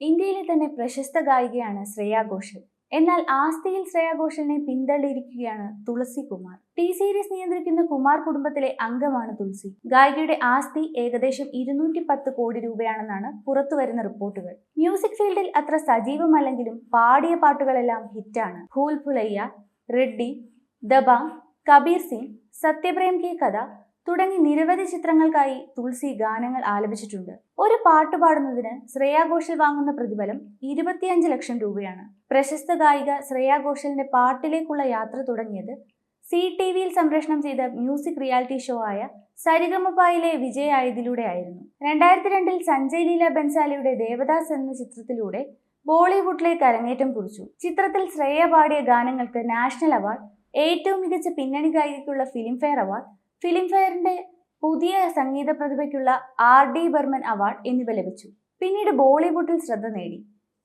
ഇന്ത്യയിലെ തന്നെ പ്രശസ്ത ഗായികയാണ് ശ്രേയാ ഘോഷൽ. എന്നാൽ ആസ്തിയിൽ ശ്രേയാ ഘോഷലിനെ പിന്തള്ളിയിരിക്കുകയാണ് തുളസി കുമാർ. ടി സീരീസ് നിയന്ത്രിക്കുന്ന കുമാർ കുടുംബത്തിലെ അംഗമാണ് തുളസി. ഗായികയുടെ ആസ്തി ഏകദേശം ഇരുന്നൂറ്റി പത്ത് കോടി രൂപയാണെന്നാണ് പുറത്തുവരുന്ന റിപ്പോർട്ടുകൾ. മ്യൂസിക് ഫീൽഡിൽ അത്ര സജീവമല്ലെങ്കിലും പാടിയ പാട്ടുകളെല്ലാം ഹിറ്റാണ്. ഭൂൽ ഭുലയ്യ റെഡ്ഡി ദബാങ് കബീർ സിംഗ് സത്യപ്രേം കി കഥ തുടങ്ങി നിരവധി ചിത്രങ്ങൾക്കായി തുളസി ഗാനങ്ങൾ ആലപിച്ചിട്ടുണ്ട്. ഒരു പാട്ട് പാടുന്നതിന് ശ്രേയാ ഘോഷൽ വാങ്ങുന്ന പ്രതിഫലം ഇരുപത്തിയഞ്ച് ലക്ഷം രൂപയാണ്. പ്രശസ്ത ഗായിക ശ്രേയാ ഘോഷലിന്റെ പാട്ടിലേക്കുള്ള യാത്ര തുടങ്ങിയത് സി ടി വിയിൽ സംപ്രേഷണം ചെയ്ത മ്യൂസിക് റിയാലിറ്റി ഷോ ആയ സരിഗമപായിലെ വിജയായതിലൂടെ ആയിരുന്നു. രണ്ടായിരത്തി രണ്ടിൽ സഞ്ജയ് ലീല ബൻസാലിയുടെ ദേവദാസ് എന്ന ചിത്രത്തിലൂടെ ബോളിവുഡിലേക്ക് അരങ്ങേറ്റം കുറിച്ചു. ചിത്രത്തിൽ ശ്രേയ പാടിയ ഗാനങ്ങൾക്ക് നാഷണൽ അവാർഡ് ഏറ്റവും മികച്ച പിന്നണി ഗായികയ്ക്കുള്ള ഫിലിംഫെയർ അവാർഡ് ഫിലിംഫെയറിന്റെ പുതിയ സംഗീത പ്രതിഭയ്ക്കുള്ള ആർ ഡി ബർമൻ അവാർഡ് എന്നിവ ലഭിച്ചു. പിന്നീട് ബോളിവുഡിൽ ശ്രദ്ധ നേടി.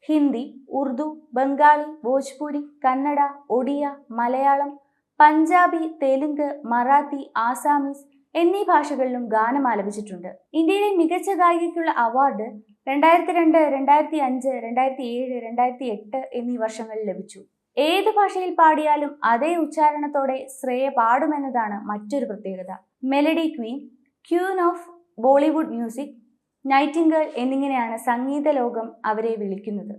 ഹിന്ദി ഉർദു ബംഗാളി ഭോജ്പുരി കന്നഡ ഒഡിയ മലയാളം പഞ്ചാബി തെലുങ്ക് മറാത്തി ആസാമീസ് എന്നീ ഭാഷകളിലും ഗാനം ആലപിച്ചിട്ടുണ്ട്. ഇന്ത്യയിലെ മികച്ച ഗായികയ്ക്കുള്ള അവാർഡ് രണ്ടായിരത്തി രണ്ട് രണ്ടായിരത്തി അഞ്ച് രണ്ടായിരത്തി ഏഴ് രണ്ടായിരത്തി എട്ട് എന്നീ വർഷങ്ങളിൽ ലഭിച്ചു. ഏത് ഭാഷയിൽ പാടിയാലും അതേ ഉച്ചാരണത്തോടെ ശ്രേയ പാടുമെന്നതാണ് മറ്റൊരു പ്രത്യേകത. Melody queen queen of Bollywood music nightingale എന്നിങ്ങനെയാണ് സംഗീത ലോകം അവരെ വിളിക്കുന്നത്.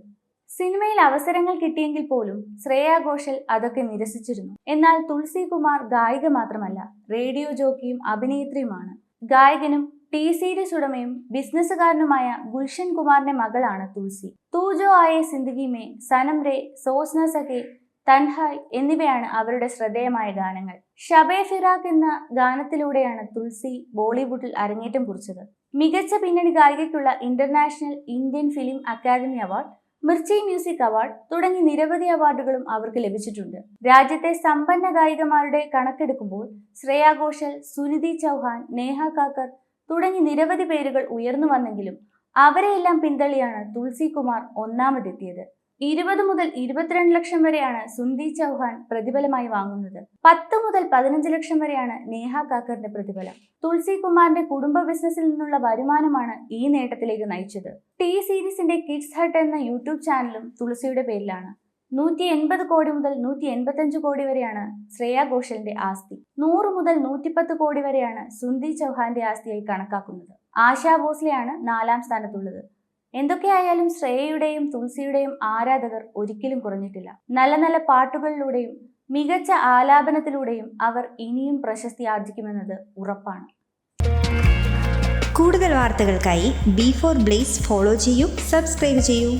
സിനിമയിൽ അവസരങ്ങൾ കിട്ടിയെങ്കിൽ പോലും ശ്രേയ ഘോഷൽ അതൊക്കെ നിരസിച്ചിരുന്നു. എന്നാൽ തുളസി കുമാർ ഗായിക മാത്രമല്ല റേഡിയോ ജോക്കിയും അഭിനേത്രിയുമാണ്. ഗായകനും ടി സീരീസ് ഉടമയും ബിസിനസ്സുകാരനുമായ ഗുൽഷൻ കുമാറിന്റെ മകളാണ് തുൾസി തൂജോ ആയ സിന്ദഗി മേ സനം രേ സോസ്ന സഖെ തൻഹായ് എന്നിവയാണ് അവരുടെ ശ്രദ്ധേയമായ ഗാനങ്ങൾ. ഷബേ ഫിറാഖ് എന്ന ഗാനത്തിലൂടെയാണ് തുൾസി ബോളിവുഡിൽ അരങ്ങേറ്റം കുറിച്ചത്. മികച്ച പിന്നണി ഗായികയ്ക്കുള്ള international Indian film academy award Mirchi music award തുടങ്ങി നിരവധി അവാർഡുകളും അവർക്ക് ലഭിച്ചിട്ടുണ്ട്. രാജ്യത്തെ സമ്പന്ന ഗായികമാരുടെ കണക്കെടുക്കുമ്പോൾ ശ്രേയ ഘോഷൽ സുനിധി ചൗഹാൻ നേഹ കാക്കർ തുടങ്ങി നിരവധി പേരുകൾ ഉയർന്നു വന്നെങ്കിലും അവരെയെല്ലാം പിന്തള്ളിയാണ് തുളസി കുമാർ ഒന്നാമതെത്തിയത്. ഇരുപത് മുതൽ ഇരുപത്തിരണ്ട് ലക്ഷം വരെയാണ് സുന്ദി ചൗഹാൻ പ്രതിഫലമായി വാങ്ങുന്നത്. പത്ത് മുതൽ പതിനഞ്ച് ലക്ഷം വരെയാണ് നേഹ കാക്കറിന്റെ പ്രതിഫലം. തുളസി കുമാറിന്റെ കുടുംബ ബിസിനസ്സിൽ നിന്നുള്ള വരുമാനമാണ് ഈ നേട്ടത്തിലേക്ക് നയിച്ചത്. ടി സീരീസിന്റെ കിഡ്സ് ഹട്ട് എന്ന യൂട്യൂബ് ചാനലും തുളസിയുടെ പേരിലാണ്. നൂറ്റി എൺപത് കോടി മുതൽ നൂറ്റി എൺപത്തഞ്ച് കോടി വരെയാണ് ശ്രേയാ ഘോഷലിന്റെ ആസ്തി. നൂറ് മുതൽ നൂറ്റിപ്പത്ത് കോടി വരെയാണ് സുന്ദി ചൗഹാന്റെ ആസ്തിയായി കണക്കാക്കുന്നത്. ആശാ ഭോസ്ലെയാണ് നാലാം സ്ഥാനത്തുള്ളത്. എന്തൊക്കെയായാലും ശ്രേയയുടെയും തുളസിയുടെയും ആരാധകർ ഒരിക്കലും കുറഞ്ഞിട്ടില്ല. നല്ല നല്ല പാട്ടുകളിലൂടെയും മികച്ച ആലാപനത്തിലൂടെയും അവർ ഇനിയും പ്രശസ്തി ആർജിക്കുമെന്നത് ഉറപ്പാണ്. കൂടുതൽ വാർത്തകൾക്കായി ബി ഫോർ ബ്ലേസ് ഫോളോ ചെയ്യൂ സബ്സ്ക്രൈബ് ചെയ്യൂ.